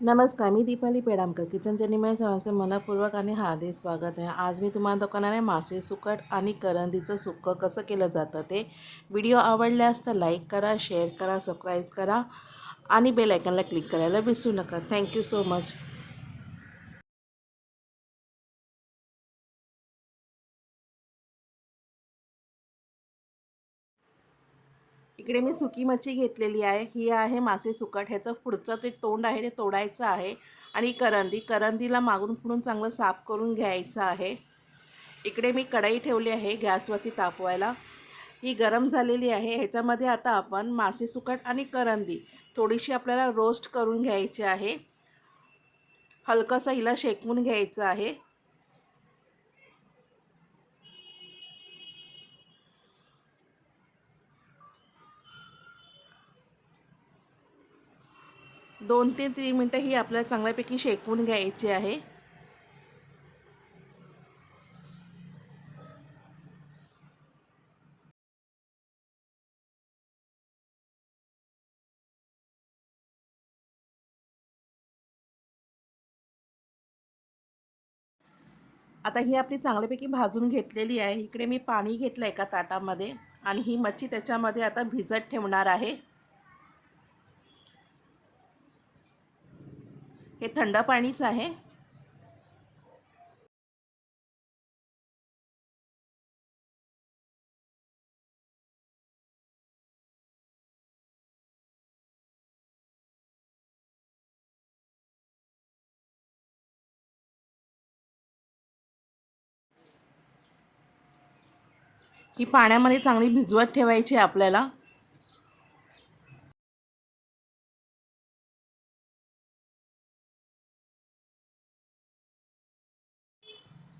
नमस्कार मी दीपाली पेडामकर. किचन जनिमय सर्वांचं मनपूर्वक आणि हार्दिक स्वागत आहे. आज मी तुम्हाला दाखवणार आहे मासे सुकट आणि करंदीचं सुकं कसं केलं जातं ते व्हिडिओ आवडल्यास तर लाईक करा शेअर करा सबस्क्राईब करा आणि बेल आयकनला क्लिक करायला विसरू नका. Thank you so much. इकडे मी सुकी मच्छी घेतलेली आहे. ही आहे मासे सुकट. ह्याचं पुढचं ते तोंड आहे ते तोडायचं आहे. आणि करंदी. करंदीला मागून पुढून चांगलं साफ करून घ्यायचं आहे. इकडे मी कढई ठेवली आहे गॅसवरती तापवायला. ही गरम झालेली आहे. ह्याच्यामध्ये आता आपण मासे सुकट आणि करंदी थोडीशी आपल्याला रोस्ट करून घ्यायची आहे. हलकंसं हिला शेकवून घ्यायचं आहे. दोन ते तीन मिनटं ही आपल्याला चांगल्यापैकी शेकवून घ्यायची आहे. आता ही आपली चांगल्यापैकी भाजून घेतलेली आहे. इकडे मी पाणी घेतलं एका ताटामध्ये आणि ही मच्छी त्याच्यामध्ये आता भिजत ठेवणार आहे. हे थंड पाणीच आहे. ही पाण्यामध्ये चांगली भिजवत ठेवायची आपल्याला.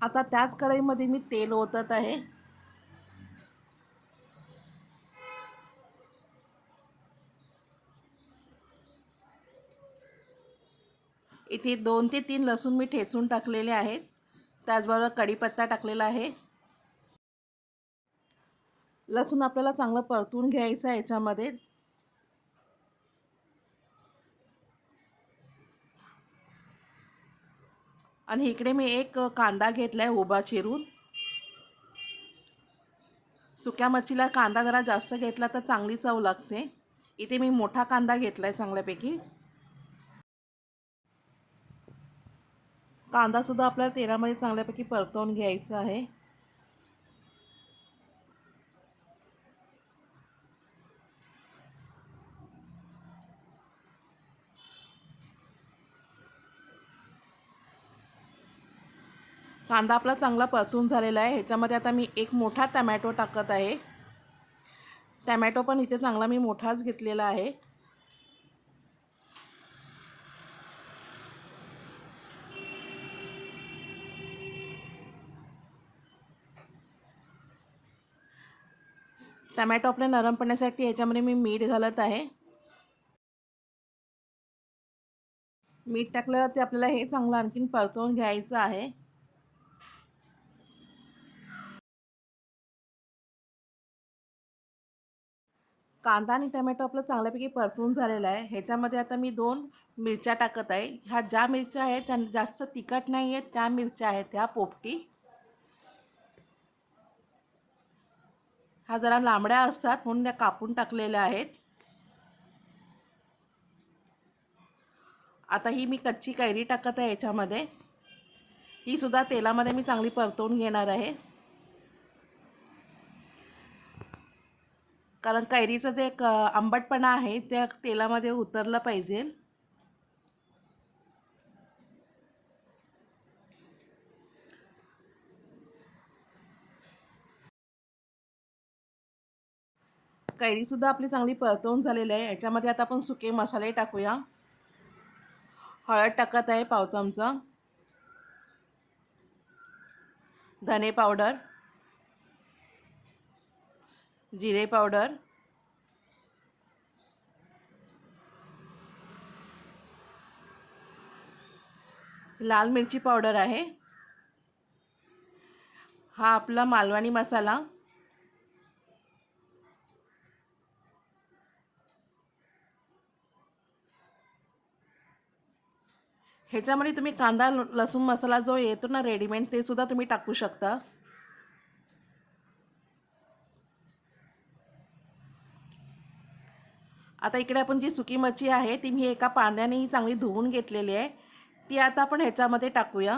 आता त्याच कढईमध्ये मी तेल ओतत आहे. इथे दोन ते तीन लसूण मी ठेचून टाकलेले आहेत. त्याचबरोबर कढीपत्ता टाकलेला आहे. लसूण आपल्याला चांगलं परतून घ्यायचं आहे याच्यामध्ये. आणि इकडे मी एक कांदा घेतला आहे उभा चिरून. सुक्या मच्छीला कांदा जरा जास्त घेतला तर चांगली चव लागते. इथे मी मोठा कांदा घेतला आहे चांगल्यापैकी कांदासुद्धा आपल्याला तेलामध्ये चांगल्यापैकी परतवून घ्यायचा आहे. कांदा आपला चांगला परतून झालेला आहे. ह्याच्यामध्ये आता मी एक मोठा टमॅटो टाकत आहे. टमॅटो पण इथे चांगला मी मोठाच घेतलेला आहे. टमॅटो आपल्या नरम पडण्यासाठी ह्याच्यामध्ये मी मीठ घालत आहे. मीठ टाकल्यावरती आपल्याला हे चांगलं आणखीन परतवून घ्यायचं आहे. कांदा आणि टमॅटो आपलं चांगल्यापैकी परतून झालेला आहे. ह्याच्यामध्ये आता मी दोन मिरच्या टाकत आहे. ह्या ज्या मिरच्या आहेत त्या जास्त तिखट नाही आहेत त्या मिरच्या आहेत ह्या पोपटी. ह्या जरा लांबड्या असतात म्हणून त्या कापून टाकलेल्या आहेत. आता ही मी कच्ची कैरी टाकत आहे याच्यामध्ये ही सुद्धा तेलामध्ये मी चांगली परतवून घेणार आहे. कारण कैरीचं जे एक आंबटपणा आहे त्या तेलामध्ये उतरलं पाहिजे. कैरीसुद्धा आपली चांगली परतवून झालेली आहे. याच्यामध्ये आता आपण सुके मसाले टाकूया. हळद टाकत आहे पाव चमचा. धने पावडर. जिरे पावडर. लाल मिरची पावडर आहे. हा आपला मालवणी मसाला. ह्याच्यामध्ये तुम्ही कांदा ल- लसूण मसाला जो येतो ना रेडीमेड ते सुद्धा तुम्ही टाकू शकता. आता इकडे आपण जी सुकी मच्छी आहे ती मी एका पाण्याने चांगली धुवून घेतलेली आहे. ती आता आपण ह्याच्यामध्ये टाकूया.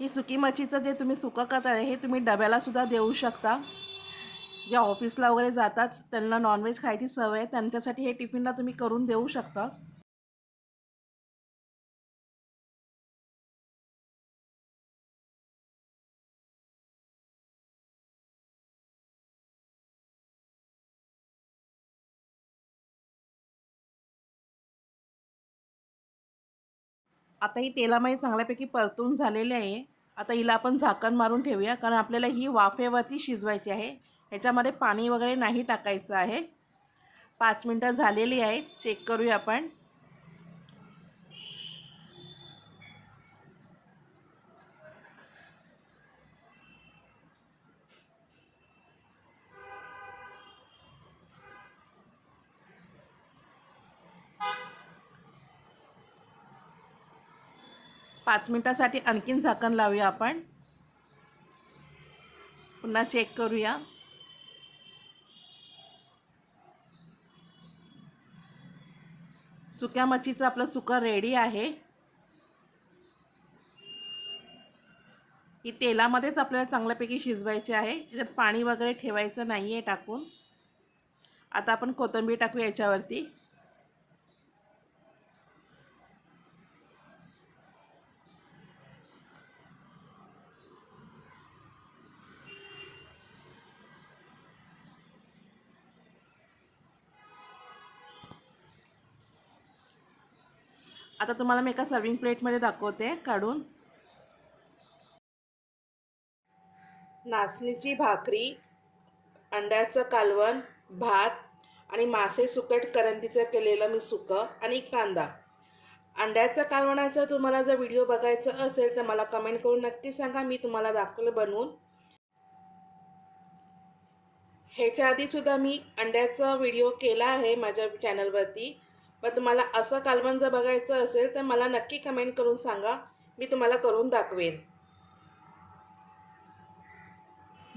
ही सुकी मच्छीचं जे तुम्ही सुकं आहे हे तुम्ही डब्याला सुद्धा देऊ शकता. ज्या ऑफिसला वगैरे जातात त्यांना नॉनव्हेज खायची सवय आहे त्यांच्यासाठी हे टिफिनला तुम्ही करून देऊ शकता. आता ही तेलामध्ये चांगल्यापैकी परतून झालेली आहे. आता हिला आपण झाकण मारून ठेवूया कारण आपल्याला ही वाफेवरती शिजवायची आहे. ह्याच्यामध्ये पाणी वगैरे नाही टाकायचं आहे. पाच मिनटं झालेली आहेत. चेक करूया आपण. पाच मिनटासाठी आणखीन झाकण लावूया आपण. पुन्हा चेक करूया. सुक्या मच्छीचं आपलं सुकं रेडी आहे. ही तेलामध्येच आपल्याला चांगल्यापैकी शिजवायची आहे. त्याच्यात पाणी वगैरे ठेवायचं नाही आहे टाकून. आता आपण कोथिंबीर टाकू याच्यावरती. आता तुम्हाला मी एका सर्विंग प्लेटमध्ये दाखवते काढून. नाचणीची भाकरी अंड्याचं कालवण भात आणि मासे सुकट करंदीचं केलेलं मी सुकं आणि कांदा. अंड्याचं कालवणाचा तुम्हाला जर व्हिडिओ बघायचा असेल तर मला कमेंट करून नक्की सांगा मी तुम्हाला दाखवलं बनवून. ह्याच्या आधीसुद्धा मी अंड्याचा व्हिडिओ केला आहे माझ्या चॅनलवरती मग तुम्हाला असं कालवण जर बघायचं असेल तर मला नक्की कमेंट करून सांगा. मी तुम्हाला करून दाखवेन.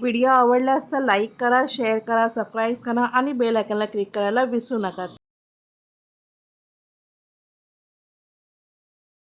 व्हिडिओ आवडला तर लाईक करा शेअर करा सबस्क्राईब करा आणि बेल आयकनला क्लिक करायला विसरू नका.